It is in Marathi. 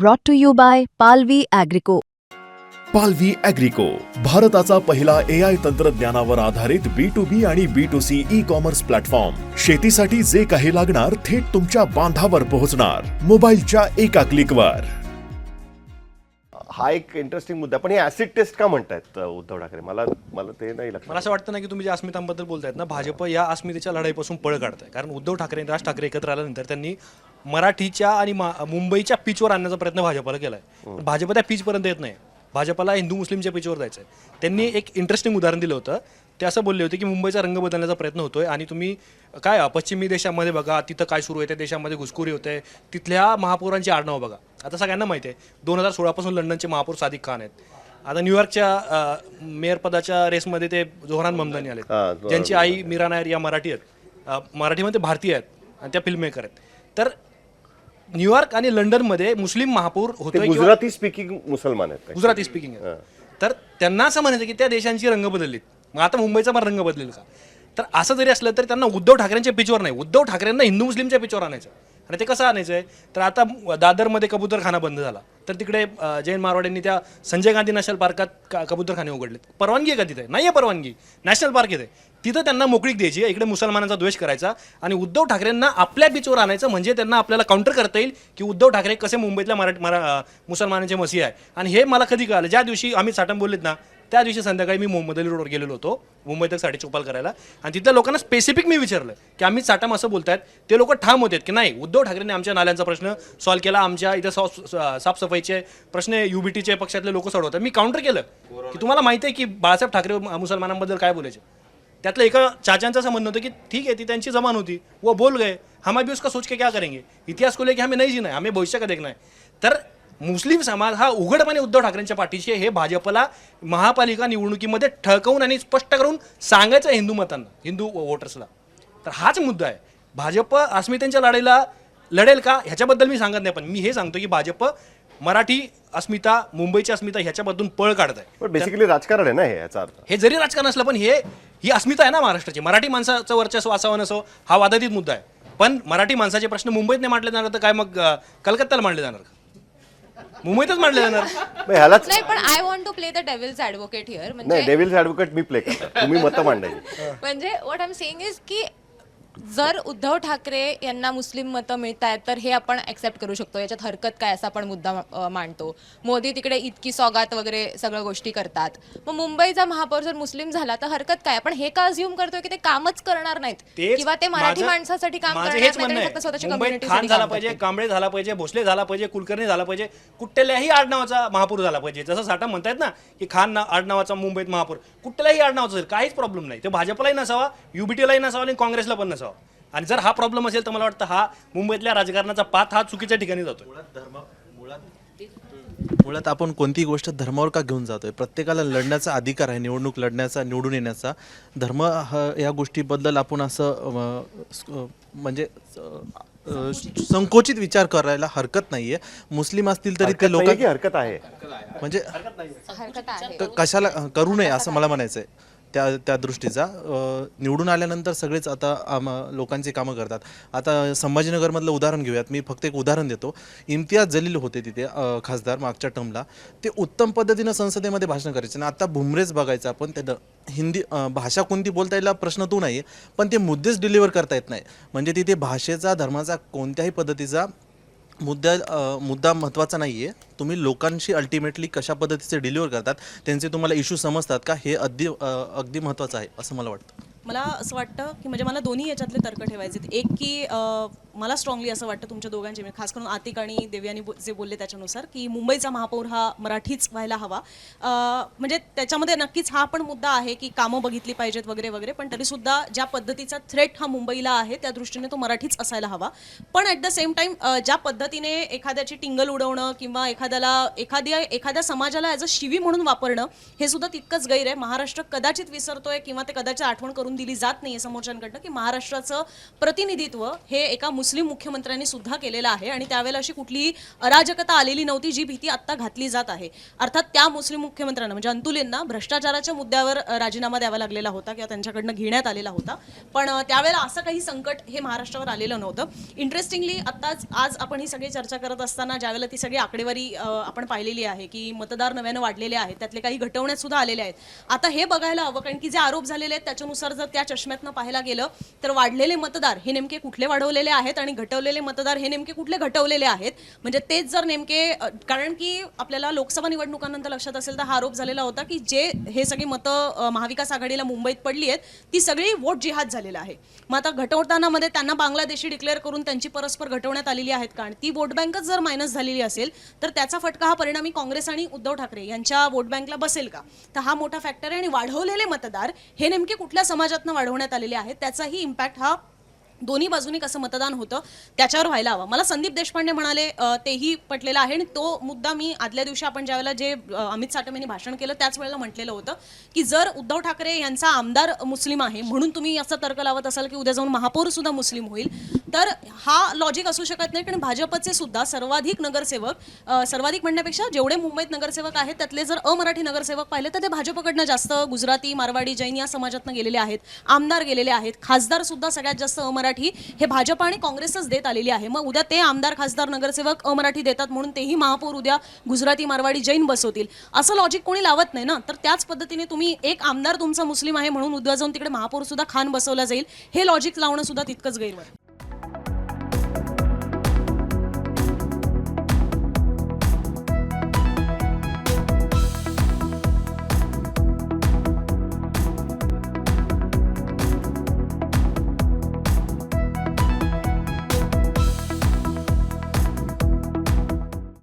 brought to you by Palvi Agrico. पालवी अॅग्रिको भारताचा पहिला ए आय तंत्रज्ञानावर आधारित बी टू बी आणि B to C e commerce platform शेतीसाठी जे काही लागणार थेट तुमच्या बांधावर पोहोचणार. मोबाईलच्या एका क्लिकवर हा एक इंटरेस्टिंग मुद्दा. पण हे ऍसिड टेस्ट का म्हणतायत उद्धव ठाकरे? मला मला ते नाही मला लक्षात असं वाटतं ना की तुम्ही ज्या अस्मितांबद्दल बोलतायत ना भाजप या अस्मितेच्या लढाईपासून पळ काढताय. कारण उद्धव ठाकरे आणि राज ठाकरे एकत्र आल्यानंतर त्यांनी मराठीच्या आणि मुंबईच्या पिचवर आणण्याचा प्रयत्न भाजपला केलाय. पण भाजप त्या पिचपर्यंत येत नाही. भाजपला हिंदू मुस्लिमच्या पिचवर जायचं आहे त्यांनी एक इंटरेस्टिंग उदाहरण दिलं होतं. ते असं बोलले होते की मुंबईचा रंग बदलण्याचा प्रयत्न होतोय आणि तुम्ही काय पश्चिमी देशामध्ये बघा तिथं काय सुरू आहे त्या देशामध्ये घुसखोरी होते तिथल्या महापौरांची आडनावं बघा. आता सगळ्यांना माहिती आहे दोन हजार सोळापासून लंडनचे महापौर सादिक खान आहेत. आता न्यूयॉर्कच्या मेयर पदाच्या रेसमध्ये ते जोहरान ममदानी आले हा, ज्यांची आई मीरा नायर या मराठी आहेत. मराठीमध्ये भारतीय आहेत आणि त्या फिल्म मेकर आहेत. तर न्यूयॉर्क आणि लंडनमध्ये मुस्लिम महापौर ते होतोय किंवा गुजराती स्पीकिंग मुसलमान आहेत. गुजराती स्पीकिंग आहे तर त्यांना असं म्हणायचं की त्या देशांची रंग बदललीत. मग आता मुंबईचा पण रंग बदलेल का? तर असं जरी असलं तर त्यांना उद्धव ठाकरेंच्या पिचवर नाही. उद्धव ठाकरेंना हिंदू मुस्लिमच्या पिचवर आणायचं. आणि ते कसं आणायचं आहे? तर आता दादरमध्ये कबूतरखाना बंद झाला. तर तिकडे जैन जयंत मारवाडेंनी त्या संजय गांधी नॅशनल पार्कात का- कबूतरखाने उघडलेत. परवानगी आहे का तिथे? नाही आहे परवानगी. नॅशनल पार्क आहे तिथं त्यांना मोकळीक द्यायची इकडे मुसलमानांचा द्वेष करायचा. आणि उद्धव ठाकरेंना आपल्या बीचवर आणायचं म्हणजे त्यांना आपल्याला काउंटर करता येईल की उद्धव ठाकरे कसे मुंबईतल्या मराठी मरा मुसलमानांचे मसीह आहे. आणि हे मला कधी कळालं? ज्या दिवशी आम्ही साठम बोललेत ना त्या दिवशी संध्याकाळी मी मोहम्मद अली रोडवर गेलेलो होतो. मुंबई तक साडी चोपाल करायला. आणि तिथल्या लोकांना स्पेसिफिक मी विचारलं की आम्ही साठम असं बोलतायत ते लोक ठाम होते की नाही? उद्धव ठाकरेंनी आमच्या नाल्यांचा प्रश्न सॉल्व्ह केला आमच्या इथं सॉ- साफसफाईचे प्रश्न युबीटीचे पक्षातले लोक सोडवतात. मी काउंटर केलं. की तुम्हाला माहिती आहे की बाळासाहेब ठाकरे मुसलमानांबद्दल काय बोलायचे? त्यातलं एका चाचांचं असं म्हणणं होतं की ठीक है ती त्यांची जमान होती. वो बोल गए. हम भी उसका सोच के क्या करेंगे? इतिहास को लेके हमें नहीं जीना है. हमें भविष्य का देखना है. तर मुस्लिम समाज हा उघडपणे उद्धव ठाकरेंच्या पाठीशी आहे. हे भाजपला महापालिका निवडणुकीमध्ये ठळकवून आणि स्पष्ट करून सांगायचं आहे हिंदू मतांना हिंदू वोटर्सला तर हाच मुद्दा आहे. भाजप अस्मितेच्या लढाईला लढेल का? ह्याच्याबद्दल मी सांगत नाही पण मी हे सांगतो की भाजप मराठी अस्मिता मुंबईची अस्मिता ह्याच्यामधून पळ काढत आहे पण बेसिकली राजकारण आहे ना हे याचा अर्थ. हे जरी राजकारण असलं पण हे ही अस्मिता आहे ना महाराष्ट्राची. मराठी माणसाचं वर्चस्व असावं नसो हा वादातीत मुद्दा आहे. पण मराठी माणसाचे प्रश्न मुंबईत नाही मांडले जाणार तर काय मग कलकत्त्याला मांडले जाणार का? मुंबईतच मांडले जाणार. मग ह्यालाच नाही पण I want to play the devil's advocate here नाही म्हणजे डेव्हिल्स ऍडव्होकेट मी प्ले करतो. तुम्ही मतं मांडायची. म्हणजे what I am saying is की जर उद्धव ठाकरे यांना मुस्लिम मतं मिळत आहेत तर हे आपण ऍक्सेप्ट करू शकतो. याच्यात हरकत काय असा आपण मुद्दा मांडतो. मोदी तिकडे इतकी सौगात वगैरे सगळ्या गोष्टी करतात. मग मुंबईचा महापौर जर मुस्लिम झाला तर हरकत काय? आपण हे का अज्युम करतोय की ते कामच करणार नाहीत? किंवा ते मराठी माणसासाठी काम करणार खानसाठी झाला पाहिजे. कांबळे झाला पाहिजे भोसले झाला पाहिजे कुलकर्णी झाला पाहिजे कुठल्याही आडनावाचा महापौर झाला पाहिजे. जसं साठा म्हणतायत ना की खान आडनावाचा मुंबईत महापौर कुठल्याही आडनावाचा काहीच प्रॉब्लेम नाही. ते भाजपलाही नसावा युबीटीलाही नसावा आणि काँग्रेसला पण नसावा. आणि जर हा प्रॉब्लेम असेल तर मला वाटतं हा मुंबईतल्या राजकारणाचा पाथ हा चुकीच्या ठिकाणी जातो मुळात आपण कोणती गोष्ट धर्मावर का घेऊन जातोय? प्रत्येकाला लढण्याचा अधिकार आहे निवडणूक लढण्याचा निवडून येण्याचा. धर्म हा या गोष्टीबद्दल आपण असं अं, म्हणजे अं, संकोचित विचार करायला हरकत नाहीये. मुस्लिम असतील तरी ते लोक हरकत आहे? म्हणजे हरकत आहे क- कशाला करू नये असं मला म्हणायचं आहे त्या त्या दृष्टीचा निवडून आल्यानंतर सगळेच आता आम लोकांची कामं करतात. आता संभाजीनगरमधलं उदाहरण घेऊयात. मी फक्त एक उदाहरण देतो. इम्तियाज जलील होते तिथे खासदार मागच्या टर्मला. ते उत्तम पद्धतीनं संसदेमध्ये भाषण करायचे. आणि आता भुमरेच बघायचं आपण त्यानं हिंदी भाषा कोणती बोलता येईल हा प्रश्न तो नाही पण ते मुद्देच डिलिव्हर करता येत नाही. म्हणजे तिथे भाषेचा धर्माचा कोणत्याही पद्धतीचा मुद्दा मुद्दा महत्त्वाचा नाही आहे तुम्ही लोकांशी अल्टिमेटली कशा पद्धतीचे डिलिव्हर करतात त्यांचे तुम्हाला इश्यू समजतात का? हे अगदी अगदी महत्त्वाचं आहे असं मला वाटतं. मला असं वाटतं की म्हणजे मला दोन्ही याच्यातले तर्क ठेवायचे आहेत. एक की मला स्ट्रॉंगली असं वाटतं तुमच्या दोघांचे म्हणजे खास करून आतिक आणि देवयानी बो- जे बोलले त्याच्यानुसार की मुंबईचा महापौर हा मराठीच व्हायला हवा. म्हणजे त्याच्यामध्ये नक्कीच हा पण मुद्दा आहे की कामं बघितली पाहिजेत वगैरे वगैरे पण तरीसुद्धा ज्या पद्धतीचा थ्रेट हा मुंबईला आहे त्या दृष्टीने तो मराठीच असायला हवा. पण ॲट द सेम टाईम ज्या पद्धतीने एखाद्याची टिंगल उडवणं किंवा एखाद्याला एखाद्या एखाद्या समाजाला ॲज अ शिवी म्हणून वापरणं हे सुद्धा तितकंच गैर आहे. महाराष्ट्र कदाचित विसरतोय किंवा ते कदाचित आठवण करून दिली जात नाही समोरच्यांकडनं की महाराष्ट्राचं प्रतिनिधित्व हे एका मुस्लिम मुख्यमंत्र्यांनी सुद्धा केलेला आहे आणि त्यावेळेला अशी कुठलीही अराजकता आलेली नव्हती जी भीती आत्ता घातली जात आहे. अर्थात त्या मुस्लिम मुख्यमंत्र्यांना म्हणजे अंतुलेंना भ्रष्टाचाराच्या मुद्द्यावर राजीनामा द्यावा लागलेला होता किंवा त्यांच्याकडनं घेण्यात आलेला होता. पण त्यावेळेला असं काही संकट हे महाराष्ट्रावर आलेलं नव्हतं. इंटरेस्टिंगली आत्ताच आज आपण ही सगळी चर्चा करत असताना ज्यावेळेला ती सगळी आकडेवारी आपण पाहिलेली आहे की मतदार नव्यानं वाढलेले आहेत त्यातले काही घटवण्यात सुद्धा आलेले आहेत. आता हे बघायला हवं कारण की जे आरोप झालेले आहेत त्याच्यानुसार जर त्या चष्म्यातनं पाहायला गेलं तर वाढलेले मतदार हे नेमके कुठले वाढवलेले आहेत? आणि घटवलेले मतदार हे नेमके कुठले घटवलेले आहेत? म्हणजे तेच जर नेमके कारण की आपल्याला लोकसभा निवडणुकांनंतर लक्षात असेल तर हा आरोप झालेला होता की जे हे सगळी मतं महाविकास आघाडीला मुंबईत पडली आहेत ती सगळी वोट जिहाद झालेला आहे. मग आता घटवताना मध्ये त्यांना बांगलादेशी डिक्लेअर करून त्यांची परस्पर घटवण्यात आलेली आहेत कारण ती वोट बँकच जर मायनस झालेली असेल तर त्याचा फटका हा परिणामी काँग्रेस आणि उद्धव ठाकरे यांच्या वोट बँकला बसेल का? तर हा मोठा फॅक्टर आहे आणि वाढवलेले मतदार हे नेमके कुठल्या समाजातनं वाढवण्यात आलेले आहेत? त्याचाही इम्पॅक्ट हा दोन्ही बाजूनी कसं मतदान होतं त्याच्यावर व्हायला हवं. मला संदीप देशपांडे म्हणाले तेही पटलेलं आहे आणि तो मुद्दा मी आदल्या दिवशी आपण ज्यावेळेला जे अमित साटम यांनी भाषण केलं त्याच वेळेला म्हटलेलं होतं की जर उद्धव ठाकरे यांचा आमदार मुस्लिम आहे म्हणून तुम्ही असा तर्क लावत असाल की उद्या जाऊन महापौर सुद्धा मुस्लिम होईल तर हा लॉजिक असू शकत नाही. कारण भाजपचे सुद्धा सर्वाधिक नगरसेवक सर्वाधिक म्हणण्यापेक्षा जेवढे मुंबईत नगरसेवक आहेत त्यातले जर अमराठी नगरसेवक पाहिले तर ते भाजपकडनं जास्त गुजराती मारवाडी जैन या समाजातनं गेलेले आहेत आमदार गेलेले आहेत खासदार सुद्धा सगळ्यात जास्त अमराठी हे भाजप आणि काँग्रेसच देत आलेली आहे. मग उद्या ते आमदार खासदार नगरसेवक अमराठी देतात म्हणून तेही महापौर उद्या गुजराती मारवाडी जैन बसवतील. असं लॉजिक कोणी लावत नाही ना? तर त्याच पद्धतीने तुम्ही एक आमदार तुमचा मुस्लिम आहे म्हणून उद्या जाऊन तिकडे महापौर सुद्धा खान बसवला जाईल. हे लॉजिक लावणं सुद्धा तितकंच गैरवार